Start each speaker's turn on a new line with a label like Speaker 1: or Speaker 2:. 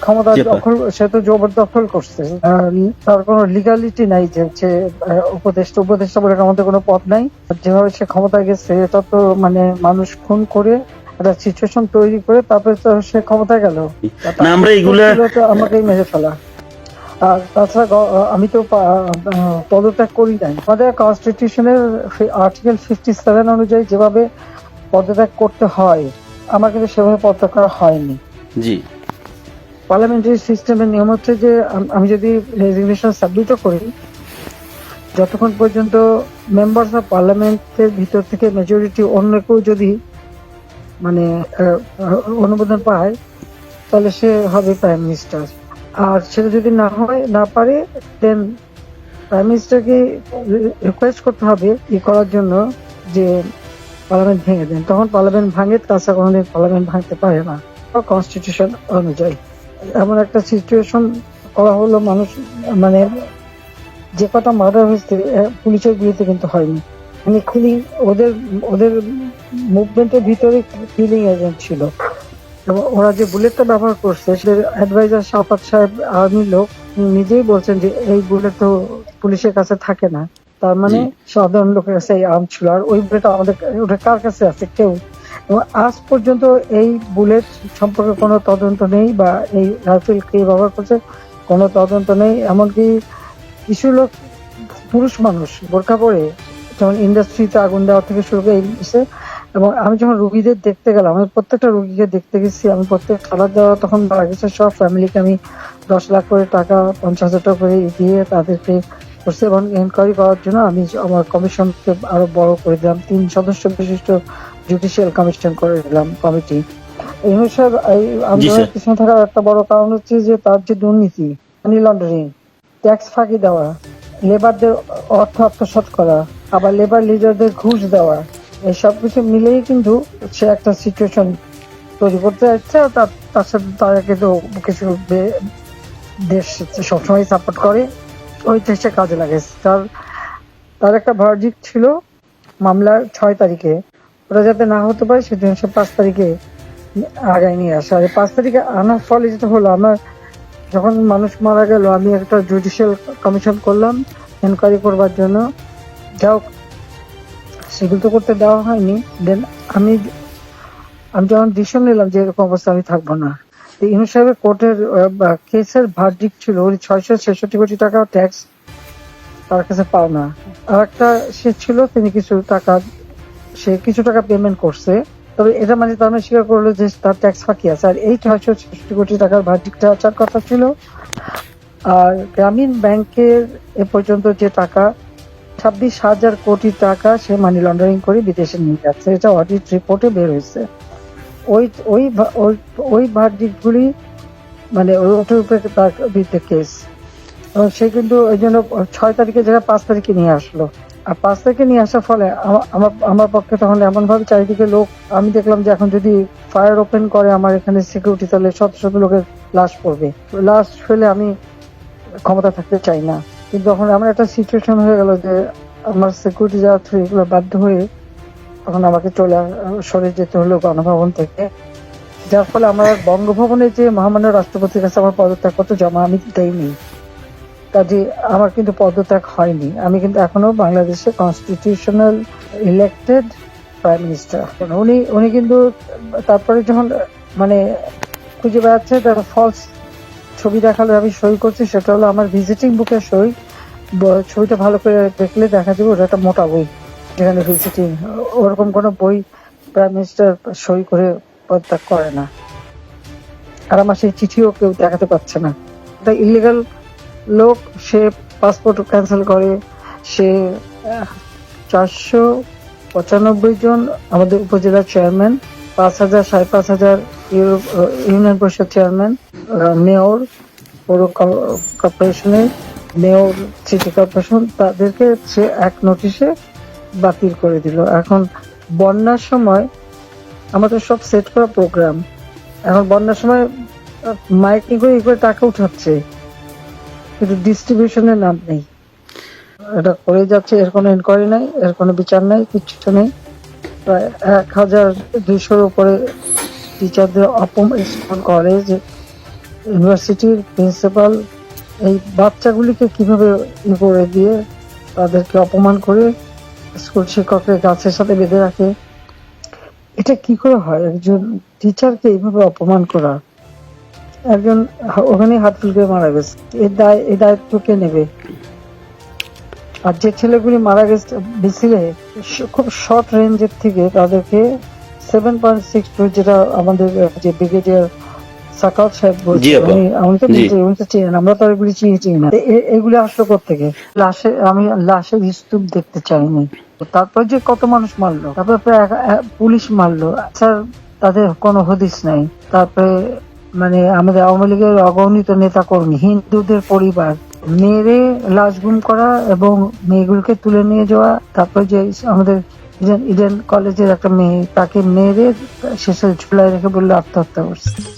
Speaker 1: ক্ষমতা দখল সে তো জবরদখল করছে। তার কোনো লিগালিটি নাই যে আহ, উপদেষ্টা উপদেষ্টা বলে আমাদের কোনো পদ নাই। যেভাবে সে ক্ষমতা গেছে এটা তো মানে মানুষ খুন করে একটা সিচুয়েশন তৈরি করে তারপরে তো সে ক্ষমতা গেল।
Speaker 2: আমরা এগুলা
Speaker 1: আমাকেই মেরে ফেলা। আর তাছাড়া আমি তো পদত্যাগ করি নাই। আমাদের কনস্টিটিউশনের আর্টিকেল ফিফটি সেভেন অনুযায়ী যেভাবে পদত্যাগ করতে হয় আমার কিন্তু সেভাবে পদত্যাগ করা হয়নি।
Speaker 2: জি।
Speaker 1: পার্লামেন্টারি সিস্টেমের নিয়ম হচ্ছে যে, আমি যদি রেজিগনেশন সাবমিটও করি, যতক্ষণ পর্যন্ত মেম্বার্স অফ পার্লামেন্টের ভিতর থেকে মেজরিটি অন্য কেউ যদি মানে অনুমোদন পায়, তাহলে সে হবে প্রাইম মিনিস্টার আর সেটা যদি না হয়, না পারে দেন প্রাইম মিনিস্টারকে রিকোয়েস্ট করতে হবে ই করার জন্য যে পার্লামেন্ট ভেঙে দেন। তখন পার্লামেন্ট ভাঙে, তাছাড়া কোনোদিন পার্লামেন্ট ভাঙতে পারে না। কনস্টিটিউশন অনুযায়ী। এমন একটা সিচুয়েশন করা হলো মানুষ মানে যে কটা মার্ডার হয়েছে পুলিশের বিয়েতে কিন্তু হয়নি। মানে কিলিং ওদের ওদের মুভমেন্টের ভিতরে কিলিং এজেন্ট ছিল। এবং ওরা যে বুলেটটা ব্যবহার করছে সে অ্যাডভাইজার শাফাত সাহেব আর্মি লোক নিজেই বলছেন যে এই বুলেট তো পুলিশের কাছে থাকে না। তার মানে সাধারণ লোকের কাছে এই আর্ম ছিল। আর ওই বুলেট আমাদের ওটা কার কাছে আছে? কেউ এবং আজ পর্যন্ত এই বুলেট সম্পর্কে কোনো তদন্ত নেই বা এই রাইফেল কে ব্যবহার করছে, কোনো তদন্ত নেই। এমনকি কিছু লোক, পুরুষ মানুষ বোরখা পরে যেমন ইন্ডাস্ট্রিতে আগুন দেওয়া থেকে শুরু করে জিনিসে এবং আমি যখন রুগীদের দেখতে গেলাম, আমি প্রত্যেকটা রুগীকে দেখতে গেছি, আমি প্রত্যেক খাবার দেওয়া তখন গেছে, সব ফ্যামিলিকে আমি দশ লাখ করে টাকা, পঞ্চাশ হাজার টাকা করে দিয়ে তাদেরকে করছে এবং এনকোয়ারি করার জন্য আমি আমার কমিশনকে আরও বড় করে দিলাম। তিন সদস্য বিশিষ্ট জুডিশিয়াল কমিশন করে দিলাম কমিটি এই হিসাব এই আন্দোলনের পিছনে থাকার একটা বড় কারণ হচ্ছে যে তার যে দুর্নীতি মানি লন্ডারিং ট্যাক্স ফাঁকি দেওয়া লেবারদের অর্থ আত্মসাৎ করা আবার লেবার লিডারদের ঘুষ দেওয়া এই সব কিছু মিলেই কিন্তু সে একটা সিচুয়েশন তৈরি করতে যাচ্ছে তার তার সাথে তারা কিন্তু কিছু দেশ সবসময় সাপোর্ট করে ওই দেশে কাজে লাগে। তার তার একটা ভার্জিক ছিল মামলার ছয় তারিখে। ওটা যাতে না হতে পারে, সেজন্য সে পাঁচ তারিখে আগায় নিয়ে আসে। আর পাঁচ তারিখে আনার ফলে যেটা হলো, আমার যখন মানুষ মারা গেল, আমি একটা জুডিশিয়াল কমিশন করলাম এনকোয়ারি করবার জন্য। যাও সেগুলো তো করতে দেওয়া হয়নি। দেন আমি আমি যখন ডিসিশন নিলাম যে এরকম অবস্থা, আমি থাকব না। ইনু সাহেবের কোর্টের কেসের ভার্ডিক ছিল ওই ছয়শো ছেষট্টি কোটি টাকা ট্যাক্স তার কাছে পাও না। আর একটা সে ছিল, তিনি কিছু টাকা সে কিছু টাকা পেমেন্ট করছে। তবে এটা মানে তার মানে স্বীকার করল যে তার ট্যাক্স ফাঁকি আছে। আর এই ছয়শো ছেষট্টি কোটি টাকার ভার্ডিকটা আসার কথা ছিল। আর গ্রামীণ ব্যাংকের এ পর্যন্ত যে টাকা, ছাব্বিশ হাজার কোটি টাকা সে মানি লন্ডারিং করে বিদেশে নিয়ে যাচ্ছে। এটা অডিট রিপোর্টে বের হয়েছে। ওই ওই ওই- ভার্ডিকগুলি মানে ওটার উপরে তার বিরুদ্ধে কেস এবং সে কিন্তু ওই জন্য ছয় তারিখে জায়গায় পাঁচ তারিখে নিয়ে আসলো। আর পাঁচ তারিখে নিয়ে আসার ফলে আমা- আমার আমার পক্ষে তখন এমন ভাবে চারিদিকে লোক, আমি দেখলাম যে এখন যদি ফায়ার ওপেন করে আমার এখানে সিকিউরিটি তাহলে শত শত লোকের লাশ পড়বে। লাশ ফেলে আমি ক্ষমতা থাকতে চাই না। কিন্তু তখন আমার একটা সিচুয়েশন হয়ে গেল যে আমার সিকিউরিটি যাওয়ার থ্রু এগুলো বাধ্য হয়ে তখন আমাকে চলে সরে যেতে হলো গণভবন থেকে। যার ফলে আমার বঙ্গভবনে যে মহামান্য রাষ্ট্রপতির কাছে আমার পদত্যাগ পত্র জমা আমি দেইনি কাজে আমার কিন্তু পদত্যাগ হয়নি। আমি কিন্তু এখনও বাংলাদেশের কনস্টিটিউশনাল ইলেক্টেড প্রাইম মিনিস্টার উনি উনি কিন্তু তারপরে যখন মানে খুঁজে বেড়াচ্ছে, তার ফলস ছবি দেখাল, আমি সই করছি, সেটা হলো আমার ভিজিটিং বুকের সই। ছবিটা ভালো করে দেখলে দেখা যাবে ওটা একটা মোটা বই। যেখানে ভিজিটিং ওরকম কোনো বই প্রাইম মিনিস্টার সই করে পদত্যাগ করে না। আর আমার সেই চিঠিও কেউ দেখাতে পারছে না। এটা ইলিগাল লোক সে পাসপোর্ট ক্যান্সেল করে, সে চারশো পঁচানব্বই জন আমাদের উপজেলার চেয়ারম্যান পাঁচ হাজার, সাড়ে পাঁচ হাজার ইউনিয়ন পরিষদ চেয়ারম্যান মেয়র পৌর কর্পোরেশনের মেয়র সিটি কর্পোরেশন তাদেরকে সে এক নোটিশে বাতিল করে দিল। এখন বন্যার সময় আমাদের সব সেট করা প্রোগ্রাম এখন বন্যার সময় মাইকিং করে টাকা উঠাচ্ছে। কিন্তু ডিস্ট্রিবিউশনের নাম নেই। এটা করে যাচ্ছে, এর কোনো ইনকোয়ারি নাই, এর কোনো বিচার নাই, কিচ্ছু নেই। প্রায় এক হাজার দুইশোর উপরে টিচারদের অপমান স্কুল কলেজ ইউনিভার্সিটির প্রিন্সিপাল এই বাচ্চাগুলিকে কীভাবে করে দিয়ে তাদেরকে অপমান করে স্কুল শিক্ষকের গাছের সাথে বেঁধে রাখে। এটা কি করে হয়? একজন টিচারকে এইভাবে অপমান করা? একজন ওখানে হাত ফুলকে মারা গেছে। এই দায় এই দায়িত্ব কে নেবে? আর যে ছেলেগুলি মারা গেছে মিছিলে খুব শর্ট রেঞ্জের থেকে তাদেরকে সেভেন পয়েন্ট সিক্স টু যেটা আমাদের যে ব্রিগেডিয়ার সাকাল সাহেব উনি আমি তো
Speaker 2: জি।
Speaker 1: উনি তো চিনেন আমরা তো এগুলি চিনি চিনি না। এগুলি আসলো থেকে লাশে আমি লাশের স্তূপ দেখতে চাইনি। তারপর যে কত মানুষ মারলো? তারপরে পুলিশ মারলো। স্যার তাদের কোনো হদিস নাই। তারপরে মানে আমাদের আওয়ামী লীগের অগণিত নেতা কর্মী হিন্দুদের পরিবার, মেরে লাশ গুম করা এবং মেয়েগুলোকে তুলে নিয়ে যাওয়া, তারপরে যে আমাদের ইডেন ইডেন কলেজের একটা মেয়ে, তাকে মেরে শেষে ঝুলায় রেখে বলল আত্মহত্যা করছে।